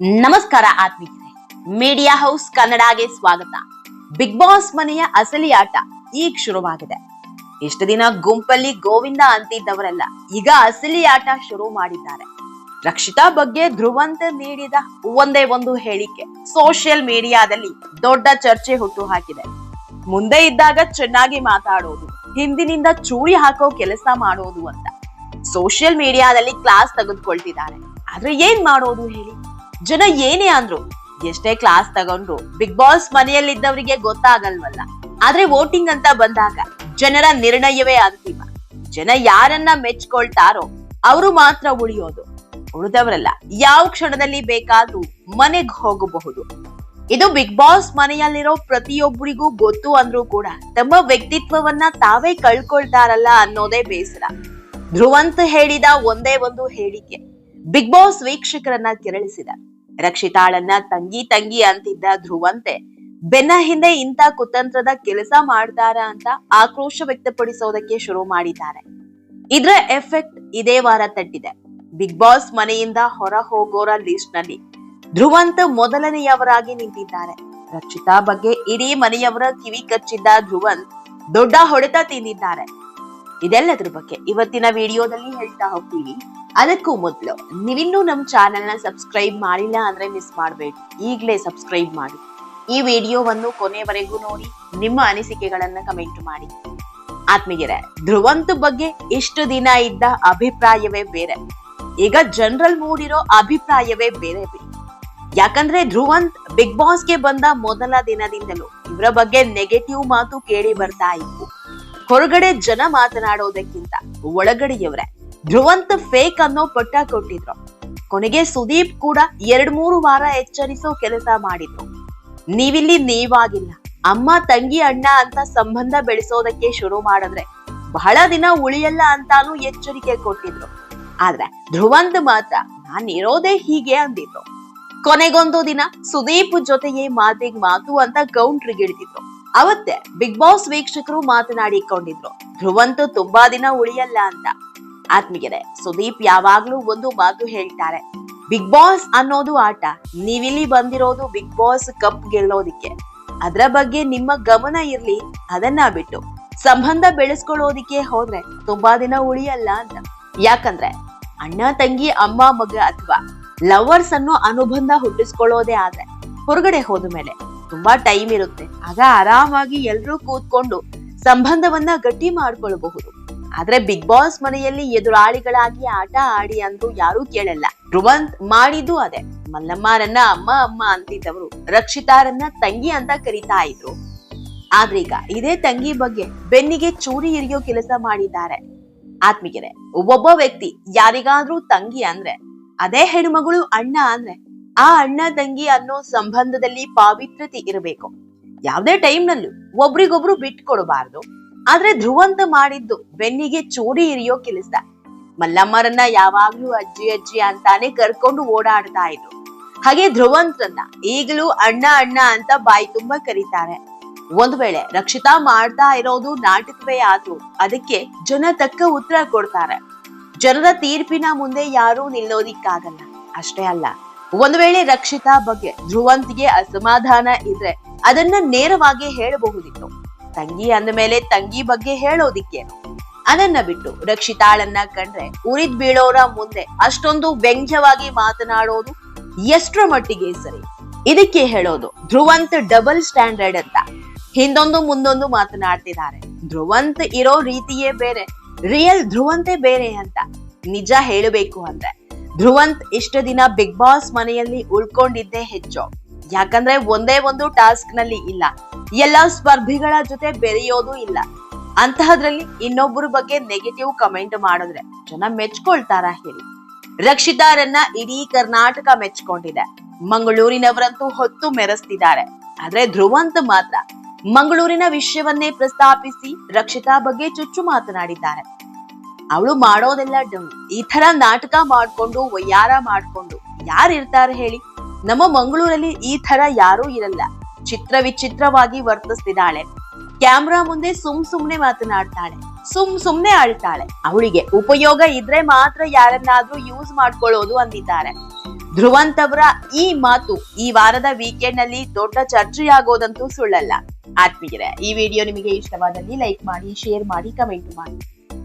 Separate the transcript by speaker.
Speaker 1: ನಮಸ್ಕಾರ ಆತ್ಮೀಯರೇ media house ಕನ್ನಡಗೆ ಸ್ವಾಗತ. ಬಿಗ್ ಬಾಸ್ ಮನೆಯ ಅಸಲಿ ಆಟ ಈಗ ಶುರುವಾಗಿದೆ. ಇಷ್ಟು ದಿನ ಗುಂಪಲ್ಲಿ ಗೋವಿಂದ ಅಂತಿದ್ದವರೆಲ್ಲ ಈಗ ಅಸಲಿ ಆಟ ಶುರು ಮಾಡಿದ್ದಾರೆ. ರಕ್ಷಿತಾ ಬಗ್ಗೆ ಧ್ರುವಂತ ನೀಡಿದ ಒಂದೇ ಒಂದು ಹೇಳಿಕೆ ಸೋಷಿಯಲ್ ಮೀಡಿಯಾದಲ್ಲಿ ದೊಡ್ಡ ಚರ್ಚೆ ಹುಟ್ಟು ಹಾಕಿದೆ. ಮುಂದೆ ಇದ್ದಾಗ ಚೆನ್ನಾಗಿ ಮಾತಾಡೋದು, ಹಿಂದಿನಿಂದ ಚೂರಿ ಹಾಕೋ ಕೆಲಸ ಮಾಡೋದು ಅಂತ. ಸೋಷಿಯಲ್ ಮೀಡಿಯಾದಲ್ಲಿ ಕ್ಲಾಸ್ ತೆಗೆದುಕೊಳ್ತಿದ್ದಾರೆ. ಆದ್ರೆ ಏನ್ ಮಾಡೋದು ಹೇಳಿ? ಜನ ಏನೇ ಅಂದ್ರು, ಎಷ್ಟೇ ಕ್ಲಾಸ್ ತಗೊಂಡ್ರು ಬಿಗ್ ಬಾಸ್ ಮನೆಯಲ್ಲಿದ್ದವರಿಗೆ ಗೊತ್ತಾಗಲ್ವಲ್ಲ. ಆದ್ರೆ ವೋಟಿಂಗ್ ಅಂತ ಬಂದಾಗ ಜನರ ನಿರ್ಣಯವೇ ಅಂತಿಮ. ಜನ ಯಾರನ್ನ ಮೆಚ್ಕೊಳ್ತಾರೋ, ಅವರು ಮಾತ್ರ ಉಳಿಯೋದು. ಉಳಿದವರಲ್ಲ ಯಾವ ಕ್ಷಣದಲ್ಲಿ ಬೇಕಾದ್ರೂ ಮನೆಗ್ ಹೋಗಬಹುದು. ಇದು ಬಿಗ್ ಬಾಸ್ ಮನೆಯಲ್ಲಿರೋ ಪ್ರತಿಯೊಬ್ಬರಿಗೂ ಗೊತ್ತು ಅಂದ್ರೂ ಕೂಡ ತಮ್ಮ ವ್ಯಕ್ತಿತ್ವವನ್ನ ತಾವೇ ಕಳ್ಕೊಳ್ತಾರಲ್ಲ ಅನ್ನೋದೇ ಬೇಸರ. ಧ್ರುವಂತ್ ಹೇಳಿದ ಒಂದೇ ಒಂದು ಹೇಳಿಕೆ ಬಿಗ್ ಬಾಸ್ ವೀಕ್ಷಕರನ್ನ ಕೆರಳಿಸಿದ. ರಕ್ಷಿತಾಳನ್ನ ತಂಗಿ ತಂಗಿ ಅಂತಿದ್ದ ಧ್ರುವಂತೆ, ಬೆನ್ನ ಹಿಂದೆ ಇಂಥ ಕುತಂತ್ರದ ಕೆಲಸ ಮಾಡ್ತಾರ ಅಂತ ಆಕ್ರೋಶ ವ್ಯಕ್ತಪಡಿಸೋದಕ್ಕೆ ಶುರು ಮಾಡಿದ್ದಾರೆ. ಇದ್ರ ಎಫೆಕ್ಟ್ ಇದೇ ವಾರ ತಟ್ಟಿದೆ. ಬಿಗ್ ಬಾಸ್ ಮನೆಯಿಂದ ಹೊರ ಹೋಗೋರ ಲಿಸ್ಟ್ನಲ್ಲಿ ಧ್ರುವಂತ್ ಮೊದಲನೆಯವರಾಗಿ ನಿಂತಿದ್ದಾರೆ. ರಕ್ಷಿತಾ ಬಗ್ಗೆ ಇಡೀ ಮನೆಯವರ ಕಿವಿ ಕಚ್ಚಿದ್ದ ಧ್ರುವಂತ್ ದೊಡ್ಡ ಹೊಡೆತ ತಿಂದಿದ್ದಾರೆ. ಇದೆಲ್ಲದ್ರ ಬಗ್ಗೆ ಇವತ್ತಿನ ವಿಡಿಯೋದಲ್ಲಿ ಹೇಳ್ತಾ ಹೋಗ್ತೀವಿ. ಅದಕ್ಕೂ ಮೊದಲು, ನೀವಿನ್ನೂ ನಮ್ಮ ಚಾನೆಲ್ನ ಸಬ್ಸ್ಕ್ರೈಬ್ ಮಾಡಿಲ್ಲ ಅಂದ್ರೆ ಮಿಸ್ ಮಾಡಬೇಡಿ. ಈಗಲೇ ಸಬ್ಸ್ಕ್ರೈಬ್ ಮಾಡಿ. ಈ ವಿಡಿಯೋವನ್ನು ಕೊನೆವರೆಗೂ ನೋಡಿ, ನಿಮ್ಮ ಅನಿಸಿಕೆಗಳನ್ನ ಕಮೆಂಟ್ ಮಾಡಿ. ಆತ್ಮೀಯರ, ಧ್ರುವಂತ್ ಬಗ್ಗೆ ಇಷ್ಟು ದಿನ ಇದ್ದ ಅಭಿಪ್ರಾಯವೇ ಬೇರೆ. ಈಗ ಜನರಲ್ ಮೂಡಿರೋ ಅಭಿಪ್ರಾಯವೇ ಬೇರೆ ಬೇರೆ ಯಾಕಂದ್ರೆ ಧ್ರುವಂತ್ ಬಿಗ್ ಬಾಸ್ಗೆ ಬಂದ ಮೊದಲ ದಿನದಿಂದಲೂ ಇವರ ಬಗ್ಗೆ ನೆಗೆಟಿವ್ ಮಾತು ಕೇಳಿ ಬರ್ತಾ ಇತ್ತು. ಹೊರಗಡೆ ಜನ ಮಾತನಾಡೋದಕ್ಕಿಂತ ಒಳಗಡೆಯವರೇ ಧ್ರುವಂತ ಫೇಕ್ ಅನ್ನೋ ಪಟ್ಟ ಕೊಟ್ಟಿದ್ರು. ಕೊನೆಗೆ ಸುದೀಪ್ ಕೂಡ ಎರಡ್ ಮೂರು ವಾರ ಎಚ್ಚರಿಸೋ ಕೆಲಸ ಮಾಡಿದ್ರು. ನೀವಿಲ್ಲಿ ನೀವಾಗಿಲ್ಲ. ಅಮ್ಮ, ತಂಗಿ, ಅಣ್ಣ ಅಂತ ಸಂಬಂಧ ಬೆಳೆಸೋದಕ್ಕೆ ಶುರು ಮಾಡಿದ್ರೆ ಬಹಳ ದಿನ ಉಳಿಯಲ್ಲ ಅಂತಾನು ಎಚ್ಚರಿಕೆ ಕೊಟ್ಟಿದ್ರು. ಆದ್ರೆ ಧ್ರುವಂತ್ ಮಾತ್ರ ನಾನಿರೋದೇ ಹೀಗೆ ಅಂದಿದ್ರು. ಕೊನೆಗೊಂದು ದಿನ ಸುದೀಪ್ ಜೊತೆಗೆ ಮಾತಿಗ್ ಮಾತು ಅಂತ ಕೌಂಟ್ರಿಗಿಳಿದಿದ್ರು ಅವತ್ತೇ ಬಿಗ್ ಬಾಸ್ ವೀಕ್ಷಕರು ಮಾತನಾಡಿಕೊಂಡಿದ್ರು. ಧ್ರುವಂತೂ ತುಂಬಾ ದಿನ ಉಳಿಯಲ್ಲ ಅಂತ. ಆತ್ಮೀಯರೇ, ಸುದೀಪ್ ಯಾವಾಗ್ಲೂ ಒಂದು ಮಾತು ಹೇಳ್ತಾರೆ. ಬಿಗ್ ಬಾಸ್ ಅನ್ನೋದು ಆಟ. ನೀವಿಲ್ಲಿ ಬಂದಿರೋದು ಬಿಗ್ ಬಾಸ್ ಕಪ್ ಗೆಲ್ಲೋದಿಕ್ಕೆ. ಅದರ ಬಗ್ಗೆ ನಿಮ್ಮ ಗಮನ ಇರ್ಲಿ, ಅದನ್ನ ಬಿಟ್ಟು. ಸಂಬಂಧ ಬೆಳೆಸ್ಕೊಳ್ಳೋದಿಕ್ಕೆ ಹೋದ್ರೆ ತುಂಬಾ ದಿನ ಉಳಿಯಲ್ಲ ಅಂತ. ಯಾಕಂದ್ರೆ, ಅಣ್ಣ, ತಂಗಿ, ಅಮ್ಮ, ಮಗ ಅಥವಾ ಲವರ್ಸ್ ಅನ್ನೋ ಅನುಬಂಧ ಹುಟ್ಟಿಸ್ಕೊಳ್ಳೋದೇ ಆದ್ರೆ, ಹೊರಗಡೆ ಹೋದ ಮೇಲೆ ತುಂಬಾ ಟೈಮ್ ಇರುತ್ತೆ. ಆಗ ಆರಾಮಾಗಿ ಎಲ್ರೂ ಕೂತ್ಕೊಂಡು ಸಂಬಂಧವನ್ನ ಗಟ್ಟಿ ಮಾಡ್ಕೊಳ್ಬಹುದು. ಆದ್ರೆ ಬಿಗ್ ಬಾಸ್ ಮನೆಯಲ್ಲಿ ಎದುರಾಳಿಗಳಾಗಿ ಆಟ ಆಡಿ ಅಂತ ಯಾರೂ ಕೇಳಲ್ಲ. ಧ್ರುವಂತ್ ಮಾಡಿದ್ದು ಅದೇ. ಮಲ್ಲಮ್ಮರನ್ನ ಅಮ್ಮ ಅಮ್ಮ ಅಂತಿದ್ದವರು. ರಕ್ಷಿತಾರನ್ನ ತಂಗಿ ಅಂತ ಕರಿತಾ ಇದ್ರು. ಆದ್ರೀಗ ಇದೇ ತಂಗಿ ಬಗ್ಗೆ ಬೆನ್ನಿಗೆ ಚೂರಿ ಇರಿಯೋ ಕೆಲಸ ಮಾಡಿದ್ದಾರೆ. ಆತ್ಮೀಯರೇ, ಒಬ್ಬೊಬ್ಬ ವ್ಯಕ್ತಿ ಯಾರಿಗಾದ್ರೂ ತಂಗಿ ಅಂದ್ರೆ, ಅದೇ ಹೆಣ್ಮಗಳು ಅಣ್ಣ ಅಂದ್ರೆ ಆ ಅಣ್ಣ ತಂಗಿ ಅನ್ನೋ ಸಂಬಂಧದಲ್ಲಿ ಪಾವಿತ್ರತೆ ಇರಬೇಕು. ಯಾವುದೇ ಟೈಮ್ ನಲ್ಲೂ ಒಬ್ರಿಗೊಬ್ರು ಬಿಟ್ಕೊಡಬಾರ್ದು. ಆದ್ರೆ ಧ್ರುವಂತ ಮಾಡಿದ್ದು ಬೆನ್ನಿಗೆ ಚೂಡಿ ಇರಿಯೋ ಕೆಲಸ. ಮಲ್ಲಮ್ಮರನ್ನ ಯಾವಾಗ್ಲೂ ಅಜ್ಜಿ ಅಜ್ಜಿ ಅಂತಾನೆ ಕರ್ಕೊಂಡು ಓಡಾಡ್ತಾ ಇದ್ರು. ಹಾಗೆ ಧ್ರುವಂತ್ರನ್ನ ಈಗಲೂ ಅಣ್ಣ ಅಣ್ಣ ಅಂತ ಬಾಯಿ ತುಂಬಾ ಕರೀತಾರೆ. ಒಂದ್ ವೇಳೆ ರಕ್ಷಿತಾ ಮಾಡ್ತಾ ಇರೋದು ನಾಟಕವೇ ಆದ್ರೂ ಅದಕ್ಕೆ ಜನ ತಕ್ಕ ಉತ್ತರ ಕೊಡ್ತಾರೆ. ಜನರ ತೀರ್ಪಿನ ಮುಂದೆ ಯಾರೂ ನಿಲ್ಲೋದಿಕ್ಕಾಗಲ್ಲ. ಅಷ್ಟೇ ಅಲ್ಲ. ಒಂದ್ ವೇಳೆ ರಕ್ಷಿತಾ ಬಗ್ಗೆ ಧ್ರುವಂತಿಗೆ ಅಸಮಾಧಾನ ಇದ್ರೆ ಅದನ್ನ ನೇರವಾಗಿ ಹೇಳಬಹುದಿತ್ತು. ತಂಗಿ ಅಂದ ಮೇಲೆ ತಂಗಿ ಬಗ್ಗೆ ಹೇಳೋದಿಕ್ಕೇನು? ಅದನ್ನ ಬಿಟ್ಟು ರಕ್ಷಿತಾಳನ್ನ ಕಂಡ್ರೆ ಉರಿದ್ ಬೀಳೋರ ಮುಂದೆ ಅಷ್ಟೊಂದು ವ್ಯಂಗ್ಯವಾಗಿ ಮಾತನಾಡೋದು ಎಷ್ಟರ ಮಟ್ಟಿಗೆ ಸರಿ? ಇದಕ್ಕೆ ಹೇಳೋದು ಧ್ರುವಂತ್ ಡಬಲ್ ಸ್ಟ್ಯಾಂಡರ್ಡ್ ಅಂತ. ಹಿಂದೊಂದು ಮುಂದೊಂದು ಮಾತನಾಡ್ತಿದ್ದಾರೆ. ಧ್ರುವಂತ್ ಇರೋ ರೀತಿಯೇ ಬೇರೆ, ರಿಯಲ್ ಧ್ರುವಂತೆ ಬೇರೆ ಅಂತ. ನಿಜ ಹೇಳಬೇಕು ಅಂದ್ರೆ ಧ್ರುವಂತ್ ಇಷ್ಟು ದಿನ ಬಿಗ್ ಬಾಸ್ ಮನೆಯಲ್ಲಿ ಉಳ್ಕೊಂಡಿದ್ದೇ ಹೆಚ್ಚು. ಯಾಕಂದ್ರೆ ಒಂದೇ ಒಂದು ಟಾಸ್ಕ್ನಲ್ಲಿ ಇಲ್ಲ. ಎಲ್ಲ ಸ್ಪರ್ಧಿಗಳ ಜೊತೆ ಬೆರೆಯೋದು ಇಲ್ಲ. ಅಂತಹದ್ರಲ್ಲಿ ಇನ್ನೊಬ್ಬರ ಬಗ್ಗೆ ನೆಗೆಟಿವ್ ಕಮೆಂಟ್ ಮಾಡಿದ್ರೆ ಜನ ಮೆಚ್ಕೊಳ್ತಾರ ಹೇಳಿ. ರಕ್ಷಿತಾರನ್ನ ಇಡೀ ಕರ್ನಾಟಕ ಮೆಚ್ಕೊಂಡಿದೆ. ಮಂಗಳೂರಿನವರಂತೂ ಹೊತ್ತು ಮೆರೆಸ್ತಿದ್ದಾರೆ. ಆದ್ರೆ ಧ್ರುವಂತ್ ಮಾತ್ರ ಮಂಗಳೂರಿನ ವಿಷಯವನ್ನೇ ಪ್ರಸ್ತಾಪಿಸಿ ರಕ್ಷಿತಾ ಬಗ್ಗೆ ಚುಚ್ಚು ಮಾತನಾಡಿದ್ದಾರೆ. ಅವಳು ಮಾಡೋದೆಲ್ಲ ಡಮ್ಮಿ ಈ ತರ ನಾಟಕ ಮಾಡ್ಕೊಂಡು, ವಯ್ಯಾರ ಮಾಡ್ಕೊಂಡು, ಯಾರು ಇರ್ತಾರೆ ಹೇಳಿ? ನಮ್ಮ ಮಂಗಳೂರಲ್ಲಿ ಈ ತರ ಯಾರೂ ಇರಲ್ಲ. ಚಿತ್ರ ವಿಚಿತ್ರವಾಗಿ ವರ್ತಿಸ್ತಿದ್ದಾಳೆ. ಕ್ಯಾಮ್ರಾ ಮುಂದೆ ಸುಮ್ ಸುಮ್ನೆ ಮಾತನಾಡ್ತಾಳೆ. ಸುಮ್ ಸುಮ್ನೆ ಆಳ್ತಾಳೆ ಅವಳಿಗೆ ಉಪಯೋಗ ಇದ್ರೆ ಮಾತ್ರ ಯಾರನ್ನಾದ್ರೂ ಯೂಸ್ ಮಾಡ್ಕೊಳ್ಳೋದು ಅಂದಿದ್ದಾರೆ. ಧ್ರುವಂತ್ ಅವರ ಈ ಮಾತು ಈ ವಾರದ ವೀಕೆಂಡ್ನಲ್ಲಿ ದೊಡ್ಡ ಚರ್ಚೆಯಾಗೋದಂತೂ ಸುಳ್ಳಲ್ಲ. ಆತ್ಮೀಯರೇ, ಈ ವಿಡಿಯೋ ನಿಮಗೆ ಇಷ್ಟವಾದಲ್ಲಿ ಲೈಕ್ ಮಾಡಿ ಶೇರ್ ಮಾಡಿ ಕಮೆಂಟ್ ಮಾಡಿ.